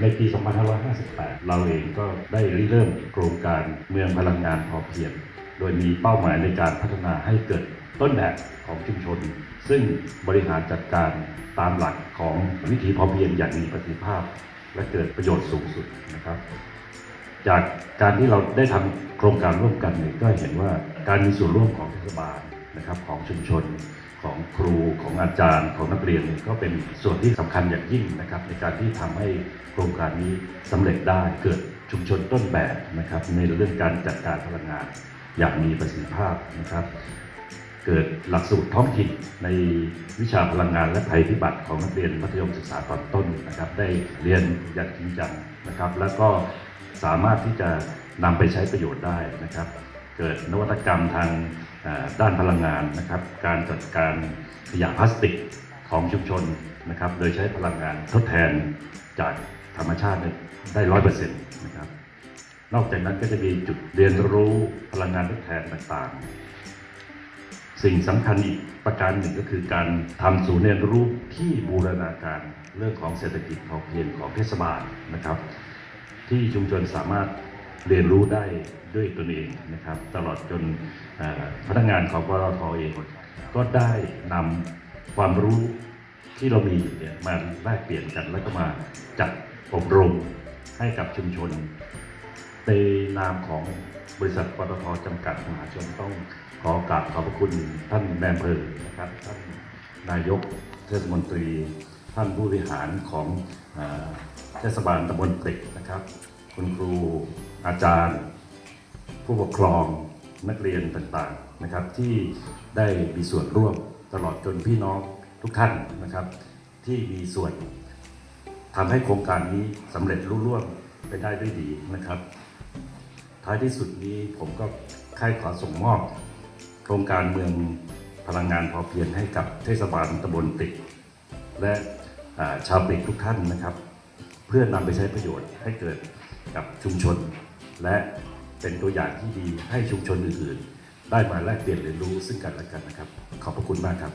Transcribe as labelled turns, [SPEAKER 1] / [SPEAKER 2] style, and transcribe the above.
[SPEAKER 1] ในปี 2558 เราเองก็ได้ริเริ่มโครงการเมืองพลังงานพอเพียง โดยมีเป้าหมายในการพัฒนาให้เกิดต้นแบบของชุมชน ซึ่งบริหารจัดการตามหลักของวิถีพอเพียงอย่างมีประสิทธิภาพ และเกิดประโยชน์สูงสุดนะครับ จากการที่เราได้ทำโครงการร่วมกันเนี่ยก็เห็นว่าการมีส่วนร่วมของเทศบาลนะครับของชุมชน ของครูของอาจารย์ของนักเรียนเนี่ยก็เป็นส่วนที่สำคัญอย่างยิ่งนะครับ ในการที่ทำให้โครงการนี้สำเร็จได้เกิดชุมชนต้นแบบนะครับ ในเรื่องการจัดการพลังงานอย่างมีประสิทธิภาพนะครับ เกิดหลักสูตรท้องถิ่นในวิชาพลังงานและภัยพิบัติของนักเรียนมัธยมศึกษาตอนต้นนะครับ ได้เรียนอย่างจริงจังนะครับ แล้วก็สามารถที่จะนำไปใช้ประโยชน์ได้นะครับ เกิดนวัตกรรมทางด้านพลังงานนะครับ การจัดการขยะพลาสติกของชุมชนนะครับ โดยใช้พลังงานทดแทนจากธรรมชาติได้ร้อยเปอร์เซ็นต์นะครับ นอกจากนั้นก็จะมีจุดเรียนรู้พลังงานทดแทนต่างๆ สิ่งสำคัญอีกประการหนึ่งก็คือการทำศูนย์เรียนรู้ที่บูรณาการเรื่องของเศรษฐกิจพอเพียงของเทศบาลนะครับ ที่ชุมชนสามารถ เรียนรู้ได้ด้วยตนเองนะครับ ตลอดจนพนักงานของปตทเอง ก็ได้นำความรู้ที่เรามีอยู่เนี่ยมาแลกเปลี่ยนกันแล้วก็มาจัดอบรมให้กับชุมชนในนามของบริษัทปตทจำกัดมหาชนต้องขอกราบขอบพระคุณท่านแมนเพอนะครับท่านนายกเทศมนตรี ท่านผู้บริหารของเทศบาลตำบลปริกนะครับ คุณครู อาจารย์ ผู้ปกครองนักเรียนต่างๆนะครับ ที่ได้มีส่วนร่วมตลอดจนพี่น้องทุกท่านนะครับ ที่มีส่วนทำให้โครงการนี้สำเร็จรุ่ร่วงไปได้ด้วยดีนะครับ ท้ายที่สุดนี้ผมก็ค่ายขอส่งมอบ โครงการเมืองพลังงานพอเพียงให้กับเทศบาลตำบลติกและชาวปริกทุกท่านนะครับ เพื่อนำไปใช้ประโยชน์ให้เกิดกับชุมชน และเป็นตัวอย่างที่ดีให้ชุมชนอื่นๆ ได้มาแลกเปลี่ยนเรียนรู้ซึ่งกันและกันนะครับ ขอบพระคุณมากครับ